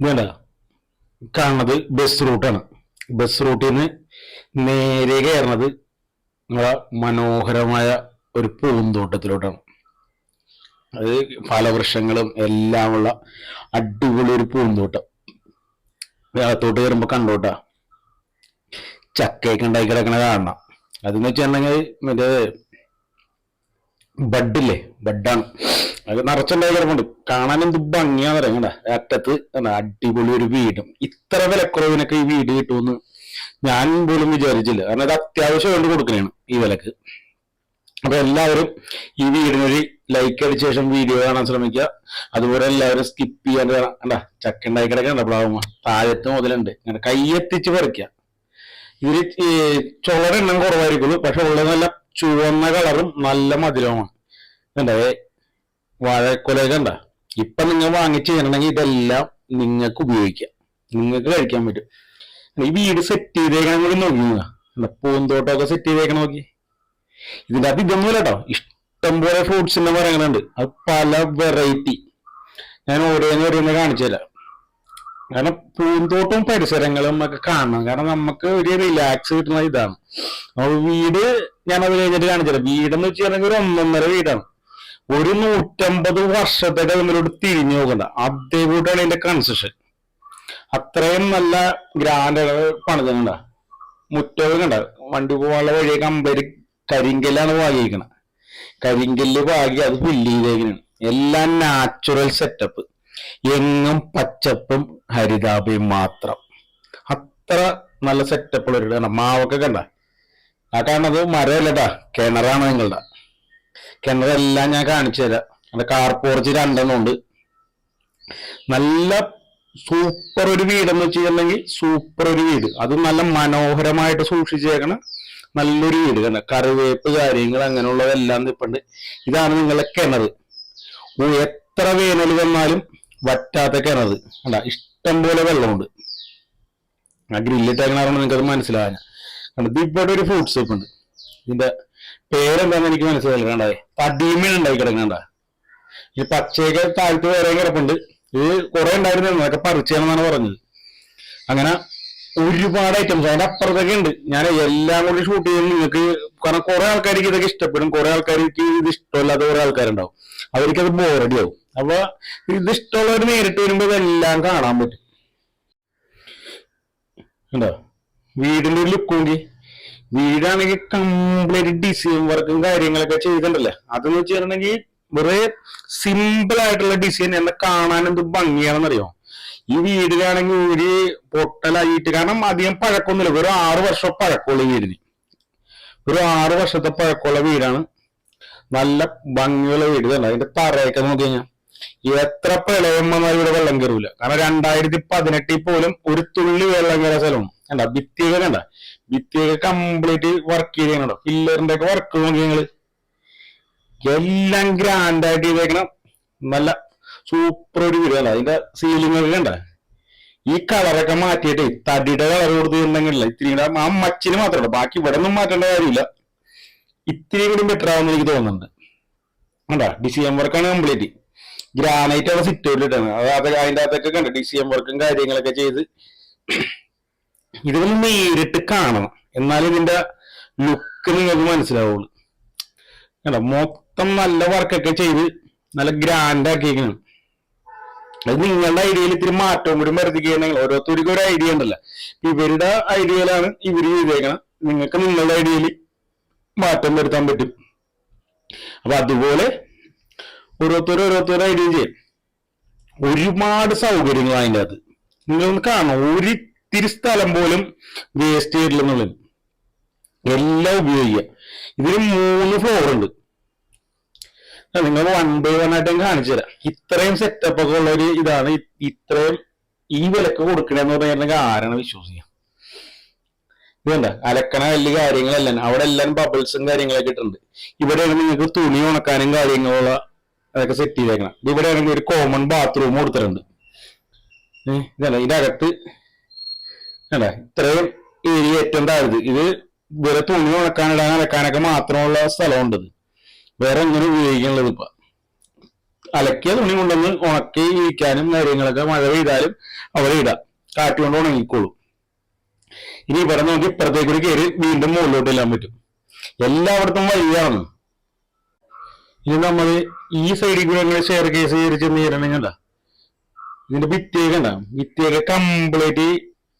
ഇതേണ്ട കാണുന്നത് ബസ് റൂട്ടാണ് ബസ് റൂട്ടിൽ നിന്ന് നേരെ കയറുന്നത് നമ്മളെ മനോഹരമായ ഒരു പൂന്തോട്ടത്തിലോട്ടാണ്. അത് ഫലവൃക്ഷങ്ങളും എല്ലാമുള്ള അടിപൊളി ഒരു പൂന്തോട്ടം. അകത്തോട്ട് കയറുമ്പോൾ കണ്ടോട്ടാ. ചക്കയൊക്കെ ഉണ്ടാക്കി കിടക്കണ കാണണം. അതെന്ന് വെച്ചിട്ടുണ്ടെങ്കിൽ മറ്റേ ബഡില്ലേ? ബഡാണ്. അത് നിറച്ചുണ്ടായി കിടപ്പുണ്ട് കാണാൻ എന്ത് ഭംഗിയാന്ന് പറയണ്ട അറ്റത്ത് അടിപൊളി ഒരു വീടും. ഇത്ര വിലക്കുറവിനൊക്കെ ഈ വീട് കിട്ടുമെന്ന് ഞാൻ പോലും വിചാരിച്ചില്ല. കാരണം അത് അത്യാവശ്യം വേണ്ടി കൊടുക്കണേണ് ഈ വിലക്ക്. അപ്പൊ എല്ലാവരും ഈ വീടിനൊരു ലൈക്ക് അടിച്ച ശേഷം വീഡിയോ കാണാൻ ശ്രമിക്കുക. അതുപോലെ എല്ലാവരും സ്കിപ്പ് ചെയ്യാണ്ട് കാണാം കണ്ടാ ചക്ക ഉണ്ടായി കിടക്കണ്ട പ്ലാവുമ താഴത്ത് മുതലുണ്ട്. ഇങ്ങനെ കൈയെത്തിച്ച് പറിക്കുക. ഇവർ ചുളരെണ്ണം കുറവായിരിക്കുള്ളൂ. പക്ഷെ ഉള്ളത് നല്ല ചുവന്ന കളറും നല്ല മധുരവുമാണ്. കണ്ടേ? വാഴക്കൊലയൊക്കെ കണ്ട? ഇപ്പൊ നിങ്ങൾ വാങ്ങിച്ചു ചെയ്യണമെങ്കിൽ ഇതെല്ലാം നിങ്ങൾക്ക് ഉപയോഗിക്കാം. നിങ്ങൾക്ക് കഴിക്കാൻ പറ്റും. ഈ വീട് സെറ്റ് ചെയ്തേക്കണം കൂടി നോക്കി നോക്കുക. കണ്ടോ? പൂന്തോട്ടമൊക്കെ സെറ്റ് ചെയ്തേക്കണം നോക്കി. ഇതിന്റെ അത് ഇതൊന്നുമില്ല കേട്ടോ. ഇഷ്ടംപോലെ ഫ്രൂട്ട്സിന്റെ മരങ്ങളുണ്ട് അത് പല വെറൈറ്റി ഞാൻ ഓരോന്ന് ഓരോന്ന് കാണിച്ചു തരാം കാരണം പൂന്തോട്ടവും പരിസരങ്ങളും ഒക്കെ കാണണം. കാരണം നമുക്ക് ഒരു റിലാക്സ് കിട്ടുന്ന ഇതാണ്. അപ്പൊ വീട് ഞാൻ അത് കഴിഞ്ഞിട്ട് കാണിച്ചില്ല വീടെന്ന് വെച്ച് ഒരു ഒന്നൊന്നര വീടാണ്. ഒരു നൂറ്റമ്പത് വർഷത്തേക്ക് അതിനോട് തിരിഞ്ഞു നോക്കണ്ട. അതേപോലെയാണ് ഇതിന്റെ കൺസ്ട്രക്ഷൻ അത്രയും നല്ല ഗ്രാൻഡ് പണിതുണ്ട മുറ്റവും കണ്ട. വണ്ടി പോകാനുള്ള വഴിയെ കമ്പരി കരിങ്കല്ലാണ് പാകിയിരിക്കണത് കരിങ്കല്ല് പാകി അത് ഫില്ല് ചെയ്തേക്കണാണ് എല്ലാം നാച്ചുറൽ സെറ്റപ്പ് എങ്ങും പച്ചപ്പും ഹരിതാപയും മാത്രം. അത്ര നല്ല സെറ്റപ്പുള്ള ഒരു കണ്ട? മാവൊക്കെ കണ്ട? ആ കാണുന്നത് മരമല്ലട്ടാ. കിണറാണ് നിങ്ങളുടെ. കിണറെല്ലാം ഞാൻ കാണിച്ചു തരാം. അവിടെ കാർപോർജ് പോർച്ച് രണ്ടെണ്ണം ഉണ്ട് നല്ല സൂപ്പർ ഒരു വീടെന്ന് വെച്ചിട്ടുണ്ടെങ്കിൽ സൂപ്പർ ഒരു വീട്. അത് നല്ല മനോഹരമായിട്ട് സൂക്ഷിച്ചേക്കണ നല്ലൊരു വീട്. കണ്ട? കറിവേപ്പ് കാര്യങ്ങൾ അങ്ങനെയുള്ളതെല്ലാം നിപ്പുണ്ട്. ഇതാണ് നിങ്ങളെ കിണർ എത്ര വേനൽ വന്നാലും വറ്റാത്ത കിണർ അല്ല ഇഷ്ടം പോലെ വെള്ളമുണ്ട്. ആ നിങ്ങൾക്ക് അത് മനസ്സിലാകാൻ കണ്ടത് ഇവിടെ ഒരു ഫ്രൂട്ട് സൂപ്പ് ഉണ്ട്. ഇതിന്റെ പേരെന്താന്ന് എനിക്ക് മനസ്സിലായില്ല. കണ്ടായി തടിമീൻ ഉണ്ടായി കിടക്കണ്ട ഈ പച്ചയൊക്കെ താഴത്ത് വേറെ കിടപ്പുണ്ട്. ഇത് കുറെ ഉണ്ടായിരുന്നു. അതൊക്കെ പറിച്ചാണെന്നാണ് പറഞ്ഞത്. അങ്ങനെ ഒരുപാട് ഐറ്റംസ് അതിന്റെ അപ്പുറത്തൊക്കെ ഉണ്ട്. ഞാൻ എല്ലാം കൂടി ഷൂട്ട് ചെയ്യുമ്പോൾ നിങ്ങൾക്ക് കാരണം കുറെ ആൾക്കാർക്ക് ഇതൊക്കെ ഇഷ്ടപ്പെടും. കുറെ ആൾക്കാർക്ക് ഇത് ഇഷ്ടമല്ലാത്ത കുറെ ആൾക്കാരുണ്ടാവും. അവർക്ക് അത് ബോറടി ആവും അപ്പൊ ഇത് ഇഷ്ടമുള്ളവർ നേരിട്ട് വരുമ്പോ ഇതെല്ലാം കാണാൻ പറ്റും. ഉണ്ടോ വീടിന്റെ ഒരു ലുക്ക് നോക്കി വീടാണെങ്കിൽ കംപ്ലീറ്റ് ഡിസൈൻ വർക്കും കാര്യങ്ങളൊക്കെ ചെയ്തിട്ടുണ്ടല്ലേ? അതെന്ന് വെച്ചിട്ടുണ്ടെങ്കിൽ വെറുതെ സിമ്പിൾ ആയിട്ടുള്ള ഡിസൈൻ എന്നെ കാണാൻ എന്ത് ഭംഗിയാണെന്നറിയോ? ഈ വീടിലാണെങ്കിൽ ഒരു പൊട്ടലായിട്ട് കാരണം അധികം പഴക്കമൊന്നുമില്ല. വെറും ആറ് വർഷം പഴക്കമുള്ള വീടിന്. ഒരു ആറ് വർഷത്തെ പഴക്കമുള്ള വീടാണ്. നല്ല ഭംഗിയുള്ള വീട് തന്നെ. അതിന്റെ തറയൊക്കെ നോക്കി കഴിഞ്ഞാൽ എത്ര പ്രളയം വന്നാലും ഇവിടെ വെള്ളം കയറൂല കാരണം രണ്ടായിരത്തി പതിനെട്ടിൽ പോലും ഒരു തുള്ളി വെള്ളം കയറിയ സ്ഥലമാണ് കണ്ട? ഭിത്തിയൊക്കെ കണ്ട? ഭിത്തിയൊക്കെ കംപ്ലീറ്റ് വർക്ക് ചെയ്തോ പില്ലറിന്റെ ഒക്കെ വർക്ക് നോക്കി ഞങ്ങൾ. എല്ലാം ഗ്രാൻഡ് ആയിട്ട് ചെയ്തേക്കണം നല്ല സൂപ്പർ ഒരു വീട് അതിന്റെ സീലിംഗ് ഒക്കെ കണ്ട? ഈ കളറൊക്കെ മാറ്റിയിട്ട് തടിയുടെ കളർ കൊടുത്തിട്ടുണ്ടെങ്കിലല്ല ഇത്തിരി കൂടെ ആ മച്ചിന് മാത്രമല്ല ബാക്കി ഇവിടെ ഒന്നും മാറ്റേണ്ട കാര്യമില്ല. ഇത്തിരി കൂടി ബെറ്റർ ആവുമെന്ന് എനിക്ക് തോന്നുന്നുണ്ട്. കണ്ടാ? ഡിസൈൻ വർക്കാണ് കംപ്ലീറ്റ് ഗ്രാനൈറ്റ് ആണ് സിറ്റ് ഇട്ടാണ് അത് അത് അതിന്റെ അകത്തൊക്കെ കണ്ട ഡിസിഎം വർക്കും കാര്യങ്ങളൊക്കെ ചെയ്ത് ഇതൊന്ന് നേരിട്ട് കാണണം. എന്നാലും ഇതിന്റെ ലുക്ക് നിങ്ങൾക്ക് മനസ്സിലാവുള്ളൂ. കണ്ട? മൊത്തം നല്ല വർക്കൊക്കെ ചെയ്ത് നല്ല ഗ്രാൻഡ് ആക്കിയിരിക്കണം. അത് നിങ്ങളുടെ ഐഡിയയിൽ ഇത്തിരി മാറ്റവും കൂടി വരുത്തിക്കുകയാണെങ്കിൽ ഓരോരുത്തർക്കും ഒരു ഐഡിയ ഉണ്ടല്ലോ. ഇവരുടെ ഐഡിയയിലാണ് ഇവർ ചെയ്തേക്കണം. നിങ്ങൾക്ക് നിങ്ങളുടെ ഐഡിയയിൽ മാറ്റം വരുത്താൻ പറ്റും. അപ്പൊ അതുപോലെ ഓരോരുത്തരും ഓരോരുത്തരും ഐഡിയ ചെയ്യും. ഒരുപാട് സൗകര്യങ്ങൾ അതിന്റെ അത് നിങ്ങൾക്ക് ഒരു തിരി സ്ഥലം പോലും വേസ്റ്റ് ചെയ്തില്ലെന്നുള്ളത്. എല്ലാം ഉപയോഗിക്കുക. ഇതിന് മൂന്ന് ഫ്ലോർ ഉണ്ട്. നിങ്ങൾ വൺ ബൈ വൺ ആയിട്ട് കാണിച്ചു തരാം. ഇത്രയും സെറ്റപ്പ് ഒക്കെ ഉള്ള ഒരു ഇതാണ്. ഇത്രയും ഈ വിലക്ക് കൊടുക്കണെന്ന് പറഞ്ഞിട്ടുണ്ടെങ്കിൽ ആരാണ് വിശ്വസിക്കുക? ഇതുണ്ട അലക്കണ വലിയ കാര്യങ്ങളെല്ലാം. അവിടെ എല്ലാം ബബിൾസും കാര്യങ്ങളൊക്കെ ഇട്ടുണ്ട് ഇവിടെയാണ് നിങ്ങൾക്ക് തുണി ഉണക്കാനും കാര്യങ്ങളുള്ള അതൊക്കെ സെറ്റ് ചെയ്തേക്കണം. ഇവിടെ ആണെങ്കിൽ ഒരു കോമൺ ബാത്റൂം കൊടുത്തിട്ടുണ്ട്. ഇതല്ല ഇതിനകത്ത് അല്ല ഇത്രയും ഏരിയ ഏറ്റവും താഴ്ത് ഇത് വേറെ തുണി ഉണക്കാനിടാൻ അലക്കാനൊക്കെ മാത്രമുള്ള സ്ഥലമുണ്ട് വേറെ ഒന്നിനും ഉപയോഗിക്കാനുള്ളത് ഇപ്പൊ അലക്കിയ തുണി കൊണ്ടൊന്ന് ഉണക്കി ഇരിക്കാനും കാര്യങ്ങളൊക്കെ മഴ പെയ്താലും അവിടെ ഇടാം. കാറ്റുകൊണ്ട് ഉണങ്ങിക്കോളും. ഇനി ഇവിടെ നമുക്ക് ഇപ്പുറത്തേക്കൂടി കയറി വീണ്ടും മുകളിലോട്ട് എല്ലാം പറ്റും. എല്ലായിടത്തും വഴിയാണ് ഇനി നമ്മൾ ഈ സൈഡിൽ കൂടെ അങ്ങനെ ഷെയർ കേസ് കയറി ചെന്ന് കയറണമെങ്കിൽ ഇതിന്റെ ഭിത്തിയൊക്കെ ഉണ്ടാകും ഭിത്തിയൊക്കെ കംപ്ലീറ്റ്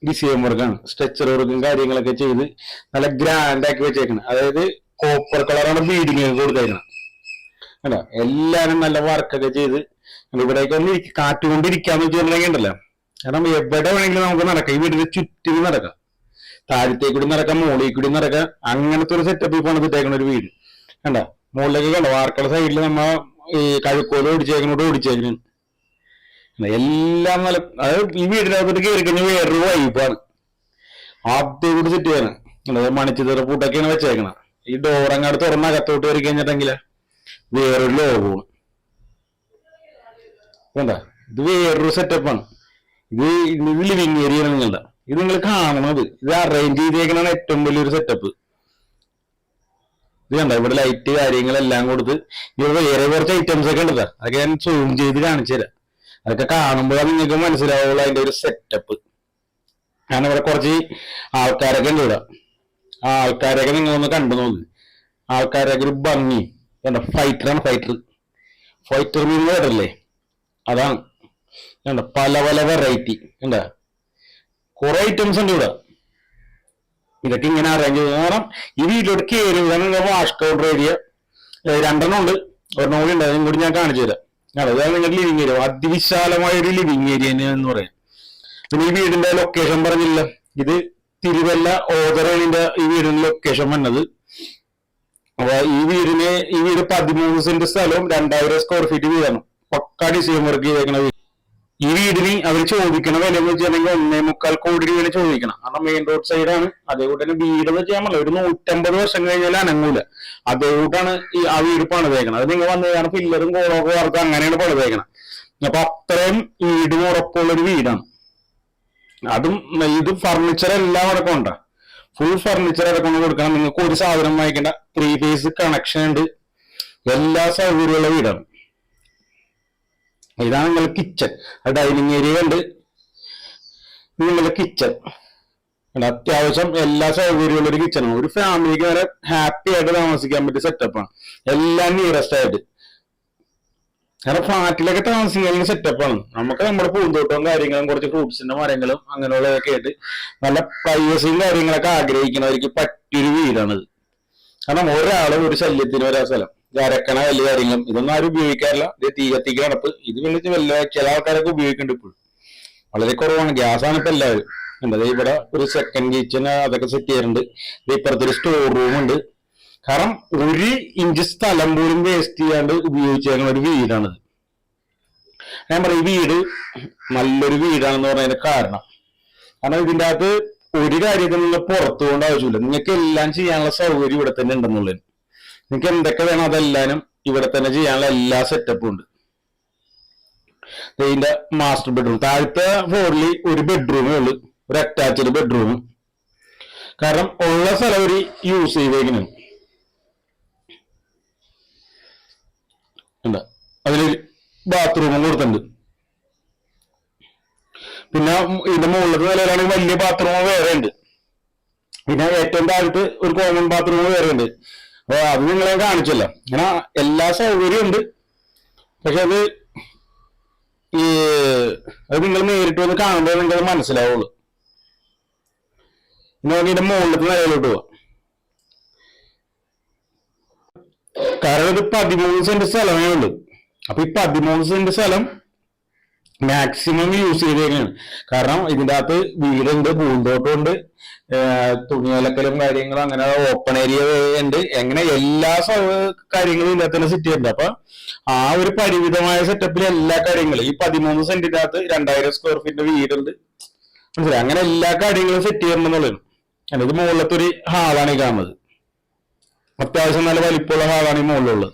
ഡിസൈൻ വർക്കാണ് സ്ട്രെച്ചർ വർക്കും കാര്യങ്ങളൊക്കെ ചെയ്ത് നല്ല ഗ്രാൻഡ് ആക്കി വെച്ചേക്കണം. അതായത് കോപ്പർ കളറാണ് ബീഡിങ് കൊടുത്തേക്കണം. കേട്ടോ എല്ലാരും നല്ല വർക്കൊക്കെ ചെയ്ത് ഇവിടേക്ക് ഒന്ന് കാറ്റുകൊണ്ടിരിക്കാന്ന് വെച്ചിട്ടുണ്ടെങ്കിൽ ഉണ്ടല്ലോ. കാരണം എവിടെ വേണമെങ്കിലും നമുക്ക് നടക്കാം. ഈ വീടിന്റെ ചുറ്റിനും നടക്കാം. താഴത്തേക്കൂടി നടക്കാം മുകളിൽ കൂടി നടക്കാം. അങ്ങനത്തെ ഒരു സെറ്റപ്പ് പണിതിട്ടേക്കണ ഒരു വീട്. കണ്ട? മുകളിലേക്ക് കണ്ടോ വാർക്കട സൈഡിൽ നമ്മ ഈ കഴുക്കോൽ ഓടിച്ചേക്കണോട് ഓടിച്ചേക്കണ. എല്ലാം നല്ല അതായത് ഈ വീടിനകത്തോട്ട് കയറി കഴിഞ്ഞാൽ വേറൊരു വൈബാണ് ആദ്യം കൂടി സെറ്റ് ചെയ്യണം. അതായത് മണിച്ചിതറ പൂട്ടൊക്കെയാണ് വെച്ചേക്കണം. ഈ ഡോറങ്ങാട് തുറന്ന അകത്തോട്ട് കയറി കഴിഞ്ഞിട്ടെങ്കിൽ വേറൊരു ലോകമാണ് വേണ്ട ഇത് വേറൊരു സെറ്റപ്പാണ് ഇത് ഇത് ലിവിങ് ഏരിയ നിങ്ങളുടെ. ഇത് നിങ്ങൾ കാണണത്. ഇത് അറേഞ്ച് ചെയ്തേക്കണാണ് ഏറ്റവും വലിയൊരു സെറ്റപ്പ് ഇത് കണ്ട? ഇവിടെ ലൈറ്റ് കാര്യങ്ങളെല്ലാം കൊടുത്ത് ഇവിടെ വേറെ കുറച്ച് ഐറ്റംസ് ഒക്കെ ഉണ്ട് സാർ അതൊക്കെ ഞാൻ സൂം ചെയ്ത് കാണിച്ചു തരാം. അതൊക്കെ കാണുമ്പോഴാണ് നിങ്ങൾക്ക് മനസ്സിലാവുള്ളൂ അതിന്റെ ഒരു സെറ്റപ്പ് ഞാൻ ഇവിടെ കുറച്ച് ആൾക്കാരൊക്കെ ഉണ്ട് ഇവിടെ. ആ നിങ്ങൾ ഒന്ന് കണ്ടു നോക്ക്. ആൾക്കാരൊക്കെ ഒരു ഭംഗി. കണ്ട? ഫൈറ്ററാണ് ഫൈറ്റർ ഫൈറ്റർ മീൻ വേറല്ലേ അതാണ്. കണ്ട? പല പല വെറൈറ്റി കണ്ട? കുറെ ഐറ്റംസ് ഉണ്ട് ഇവിടെ. ഇതൊക്കെ ഇങ്ങനെ അറേഞ്ച് ചെയ്തു. കാരണം ഈ വീട്ടിലോട്ട് കയറി വാഷ് കൗണ്ടർ ഏരിയ രണ്ടെണ്ണം ഉണ്ട്. ഒരെണ്ണം കൂടി ഉണ്ട്. അതും കൂടി ഞാൻ കാണിച്ചു തരാം. അതാണ് നിങ്ങളുടെ ലിവിങ് ഏരിയ അതിവിശാലമായ ഒരു ലിവിങ് ഏരിയ എന്ന് പറയാം. പിന്നെ ഈ വീടിന്റെ ലൊക്കേഷൻ പറഞ്ഞില്ല? ഇത് തിരുവല്ല ഓതറണിന്റെ ഈ വീടിന്റെ ലൊക്കേഷൻ വന്നത്. അപ്പൊ ഈ വീടിന് ഈ വീട് പതിമൂന്ന് സെന്റ് സ്ഥലവും രണ്ടായിരം സ്ക്വയർ ഫീറ്റ് വീടാണ്. പക്കാ ഡിസൈൻ വർക്ക് ചെയ്തേക്കുന്ന വീട് ഈ വീടിന് അവർ ചോദിക്കണ വില എന്ന് വെച്ചിട്ടുണ്ടെങ്കിൽ ഒന്നേ മുക്കാൽ കോടി രൂപ ചോദിക്കണം. കാരണം മെയിൻ റോഡ് സൈഡാണ് അതേകൂടെ തന്നെ വീട് എന്ന് വെച്ചാൽ നമ്മൾ ഒരു നൂറ്റമ്പത് വർഷം കഴിഞ്ഞാൽ അനങ്ങൂല. അതേകൂട്ടാണ് ഈ ആ വീട് പണിതേക്കണം അത് നിങ്ങൾ വന്നു കാരണം പില്ലറും കോളൊക്കെ വർക്ക് അങ്ങനെയാണ് പണിതേക്കണം അപ്പൊ അത്രയും വീടിന് ഉറപ്പുള്ള ഒരു വീടാണ്. അതും ഇത് ഫർണിച്ചർ എല്ലാം അടക്കം ഉണ്ട് ഫുൾ ഫർണിച്ചർ അടക്കം കൊടുക്കണം. നിങ്ങൾക്ക് ഒരു സാധനം വാങ്ങിക്കേണ്ട ത്രീ ഫേസ് കണക്ഷൻ ഉണ്ട്. എല്ലാ സൗകര്യമുള്ള വീടാണ്. ഇതാണ് നിങ്ങളുടെ കിച്ചൺ ഡൈനിങ് ഏരിയ ഉണ്ട്. നിങ്ങളുടെ കിച്ചൺ അത്യാവശ്യം എല്ലാ സൗകര്യമുള്ള ഒരു കിച്ചണാണ് ഒരു ഫാമിലിക്ക് വരെ ഹാപ്പി ആയിട്ട് താമസിക്കാൻ പറ്റിയ സെറ്റപ്പാണ് എല്ലാം നിയറസ്റ്റ് ആയിട്ട്. കാരണം ഫ്ലാറ്റിലൊക്കെ താമസിക്കുന്ന സെറ്റപ്പാണ് നമുക്ക് നമ്മുടെ പൂന്തോട്ടവും കാര്യങ്ങളും കുറച്ച് ഫ്രൂട്ട്സിന്റെ മരങ്ങളും അങ്ങനെയുള്ളതൊക്കെ ആയിട്ട് നല്ല പ്രൈവസിയും കാര്യങ്ങളൊക്കെ ആഗ്രഹിക്കുന്നവർക്ക് പറ്റിയൊരു വീടാണിത്. കാരണം ഒരാളും ഒരു ശല്യത്തിന് വരാ സ്ഥലം. അരക്കണ വലിയ കാര്യങ്ങളും ഇതൊന്നും ആരും ഉപയോഗിക്കാറില്ല. ഇത് തീ കത്തിക്ക് നടപ്പ് ഇത് വിളിച്ച് വല്ല ചില ആൾക്കാരൊക്കെ ഉപയോഗിക്കുന്നുണ്ട് വളരെ കുറവാണ്. ഗ്യാസാണ് ഇപ്പൊ എല്ലാവരും. എന്താ ഇവിടെ ഒരു സെക്കൻഡ് കിച്ചൺ അതൊക്കെ സെറ്റ് ചെയ്യാറുണ്ട് ദേ ഇപ്പുറത്ത് ഒരു സ്റ്റോർ റൂം ഉണ്ട്. കാരണം ഒരു ഇഞ്ച് സ്ഥലം പോലും വേസ്റ്റ് ചെയ്യാണ്ട് ഉപയോഗിച്ചേക്കുന്ന ഒരു വീടാണിത്. ഞാൻ പറയും വീട് നല്ലൊരു വീടാണെന്ന് പറഞ്ഞതിന്റെ കാരണം. കാരണം ഇതിന്റെ അകത്ത് ഒരു കാര്യത്തിൽ നിന്ന് പുറത്തുകൊണ്ട് ആവശ്യമില്ല. നിങ്ങൾക്ക് എല്ലാം ചെയ്യാനുള്ള സൗകര്യം ഇവിടെ തന്നെ ഉണ്ടെന്നുള്ളത് നിങ്ങൾക്ക് എന്തൊക്കെ വേണം അതെല്ലാനും ഇവിടെ തന്നെ ചെയ്യാനുള്ള എല്ലാ സെറ്റപ്പും ഉണ്ട്. ഇതിന്റെ മാസ്റ്റർ ബെഡ്റൂം താഴത്തെ ഫ്ലോറിൽ ഒരു ബെഡ്റൂമേ ഉള്ളൂ. ഒരു അറ്റാച്ച്ഡ് ബെഡ്റൂം കാരണം ഉള്ള സ്ഥലം ഒരു യൂസ് ചെയ്തേക്കുന്നു. അതിലൊരു ബാത്റൂമും കൊടുത്തിട്ടുണ്ട്. പിന്നെ ഇതിന്റെ മുകളിലത്തെ നിലയിലാണെങ്കിൽ വലിയ ബാത്റൂം വേറെ ഉണ്ട് പിന്നെ ഏറ്റവും താഴത്ത് ഒരു കോമൺ ബാത്റൂം വേറെ ഉണ്ട് അപ്പൊ അത് നിങ്ങളെ കാണിച്ചല്ലോ. ഇങ്ങനെ എല്ലാ സൗകര്യവും ഉണ്ട്. പക്ഷെ അത് ഈ അത് നിങ്ങൾ നേരിട്ട് വന്ന് കാണുമ്പോൾ നിങ്ങൾക്ക് മനസ്സിലാവുള്ളൂ. ഇനി ഇതിന്റെ മുകളിലത്തെ നിലയിലോട്ട് പോവാം. കാരണം ഇത് പതിമൂന്ന് സെന്റ് സ്ഥലമേ ഉള്ളൂ. അപ്പൊ ഈ പതിമൂന്ന് സെന്റ് സ്ഥലം മാക്സിമം യൂസ് ചെയ്തേക്കാണ്. കാരണം ഇതിന്റെ അകത്ത് വീടുണ്ട് പൂന്തോട്ടമുണ്ട് തുണിയലക്കലും കാര്യങ്ങളും അങ്ങനെ ഓപ്പൺ ഏരിയ ഉണ്ട്. എങ്ങനെ എല്ലാ കാര്യങ്ങളും ഇല്ലാത്ത സിറ്റി ചെയ്യുന്നുണ്ട് അപ്പൊ ആ ഒരു പരിമിതമായ സെറ്റപ്പിൽ എല്ലാ കാര്യങ്ങളും ഈ പതിമൂന്ന് സെന്റിന്റെ അകത്ത് രണ്ടായിരം സ്ക്വയർ ഫീറ്റിന്റെ വീടുണ്ട്. മനസ്സിലായി? അങ്ങനെ എല്ലാ കാര്യങ്ങളും സെറ്റ് ചെയ്യണമെന്നുള്ളത്. ഇത് മുകളിലത്തെ ഒരു ഹാളാണ് ഈ കാണുന്നത്. അത്യാവശ്യം നല്ല വലിപ്പമുള്ള ഹാളാണ് ഈ മുകളിലുള്ളത്.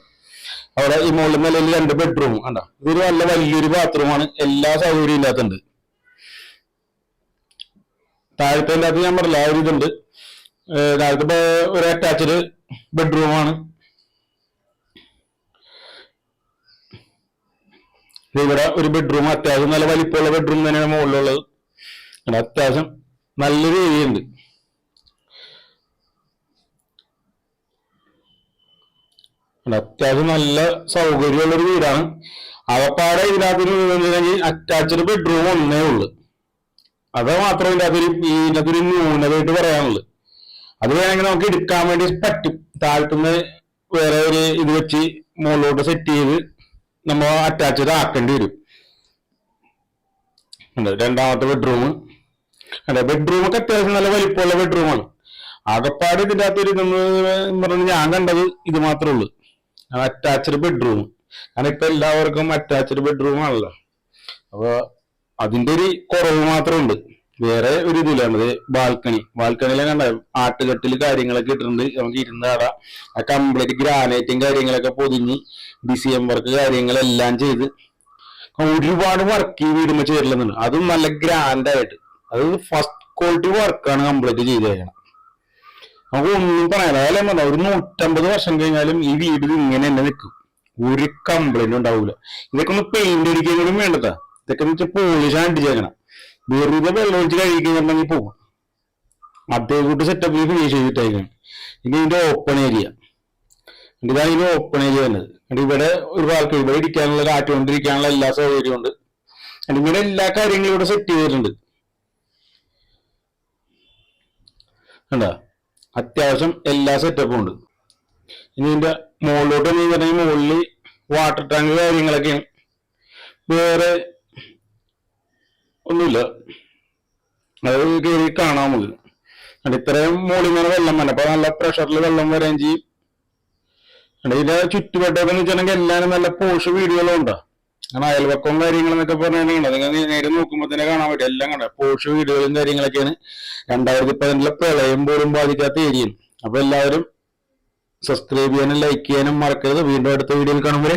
അവിടെ ഈ മുകളിൽ നിലയിൽ രണ്ട് ബെഡ്റൂം കണ്ട? ഇതൊരു നല്ല വലിയൊരു ബാത്റൂമാണ് എല്ലാ സൗകര്യവും ഇല്ലാത്തുണ്ട് താഴത്തെ ഇല്ലാത്ത ഞാൻ പറഞ്ഞില്ല ആ ഒരു ഇതുണ്ട്. താഴത്തെ ഒരു അറ്റാച്ച്ഡ് ബെഡ്റൂമാണ് ഇവിടെ ഒരു ബെഡ്റൂം അത്യാവശ്യം നല്ല വലിപ്പമുള്ള ബെഡ്റൂം തന്നെയാണ് മുകളിലുള്ളത് അത്യാവശ്യം നല്ലൊരു ഏരിയ ഉണ്ട് അത്യാവശ്യം നല്ല സൗകര്യമുള്ള ഒരു വീടാണ്. അവപ്പാടെ ഇതിനകത്തൊരു അറ്റാച്ച്ഡ് ബെഡ്റൂം ഒന്നേ ഉള്ളു. അത് മാത്രമേ ഇതിനകത്തൊരു ഇതിനകത്തൊരു ന്യൂനതയായിട്ട് പറയാനുള്ളു. അത് വേണമെങ്കിൽ നമുക്ക് എടുക്കാൻ വേണ്ടി പറ്റും. താഴത്തുനിന്ന് വേറെ ഒരു ഇത് വെച്ച് മുകളിലോട്ട് സെറ്റ് ചെയ്ത് നമ്മൾ അറ്റാച്ച്ഡ് ആക്കേണ്ടി വരും. രണ്ടാമത്തെ ബെഡ്റൂം അതെ ബെഡ്റൂമൊക്കെ അത്യാവശ്യം നല്ല വലിപ്പമുള്ള ബെഡ്റൂമാണ് ആകപ്പാട് ഇതിന്റെ അകത്തൊരു നമ്മൾ പറഞ്ഞു ഞാൻ കണ്ടത് ഇത് മാത്രമേ ഉള്ളൂ. അറ്റാച്ച്ഡ് ബെഡ്റൂം കാരണം ഇപ്പൊ എല്ലാവർക്കും അറ്റാച്ച്ഡ് ബെഡ്റൂം ആണല്ലോ. അപ്പൊ അതിന്റെ ഒരു കുറവ് മാത്രമുണ്ട്. വേറെ ഒരു ഇതിലാണത് ബാൽക്കണി ബാൽക്കണിയിലെ കണ്ട ആട്ടുകെട്ടിൽ കാര്യങ്ങളൊക്കെ ഇട്ടിട്ടുണ്ട്. നമുക്ക് ഇരുന്നാടാ ആ കംപ്ലീറ്റ് ഗ്രാനൈറ്റും കാര്യങ്ങളൊക്കെ പൊതിഞ്ഞ് ഡിസിഎം വർക്ക് കാര്യങ്ങളെല്ലാം ചെയ്ത് ഒരുപാട് വർക്ക് ഈ വീടുമ്പോ ചേരില്ലെന്നുണ്ട് അതും നല്ല ഗ്രാൻഡായിട്ട് അത് ഫസ്റ്റ് ക്വാളിറ്റി വർക്കാണ് കംപ്ലീറ്റ് ചെയ്തേക്കണം. നമുക്ക് ഒന്നും പറയാനില്ല. അതല്ലേ പറഞ്ഞ ഒരു നൂറ്റമ്പത് വർഷം കഴിഞ്ഞാലും ഈ വീട് ഇങ്ങനെ തന്നെ നിൽക്കും. ഒരു കംപ്ലൈന്റ് ഉണ്ടാവില്ല ഇതൊക്കെ ഒന്ന് പെയിന്റ് അടിക്കാനും വേണ്ടതാ. ഇതൊക്കെ എന്ന് വെച്ചാൽ പോളിഷ് അടിച്ചേക്കണം വെറുതെ വെള്ളം ഒഴിച്ച് കഴിക്കുന്നുണ്ടെങ്കിൽ പോകും അതേ കൂട്ട് സെറ്റപ്പിൽ ഫിനിഷ് ചെയ്തിട്ടേക്കാണ്. ഇനി ഇതിന്റെ ഓപ്പൺ ഏരിയ ഇതാണ് ഇതിന്റെ ഓപ്പൺ ഏരിയ വന്നത് ഇവിടെ ഒരു ബാൽക്കണി ഇവിടെ ഇരിക്കാനുള്ള കാറ്റ് കൊണ്ടിരിക്കാനുള്ള എല്ലാ സൗകര്യവും ഉണ്ട്. ഇങ്ങനെ എല്ലാ കാര്യങ്ങളും ഇവിടെ സെറ്റ് ചെയ്തിട്ടുണ്ട്. കണ്ടോ? അത്യാവശ്യം എല്ലാ സെറ്റപ്പും ഉണ്ട്. ഇനി ഇതിന്റെ മുകളിലോട്ട് നീങ്ങിട്ടുണ്ടെങ്കിൽ മുകളിൽ വാട്ടർ ടാങ്ക് കാര്യങ്ങളൊക്കെയാണ്. വേറെ ഒന്നുമില്ല. അത് കയറി കാണാൻ നമുക്ക്. എന്നിട്ട് ഇത്രയും മുകളിൽ നിന്ന് വെള്ളം വരണം അപ്പൊ നല്ല പ്രഷറിൽ വെള്ളം വരാൻ ചെയ്യും. എന്നിട്ട് ഇതിന്റെ ചുറ്റുവട്ടമൊക്കെ എന്ന് വെച്ചിട്ടുണ്ടെങ്കിൽ എല്ലാവരും നല്ല പോഷ് വീടുകളും ഉണ്ടോ കാരണം അയൽവക്കവും കാര്യങ്ങളെന്നൊക്കെ പറഞ്ഞിട്ടുണ്ടെങ്കിൽ നിങ്ങൾ നേരെ നോക്കുമ്പോൾ തന്നെ കാണാൻ പറ്റും. എല്ലാം കണ്ട പോഷ് വീടുകളും കാര്യങ്ങളൊക്കെയാണ്. രണ്ടായിരത്തി പതിനെട്ടിലെ പ്രളയം പോലും ബാധിക്കാത്ത ഏരിയയിൽ അപ്പൊ എല്ലാവരും സബ്സ്ക്രൈബ് ചെയ്യാനും ലൈക്ക് ചെയ്യാനും മറക്കരുത്. വീണ്ടും അടുത്ത വീഡിയോയിൽ കാണുമ്പോൾ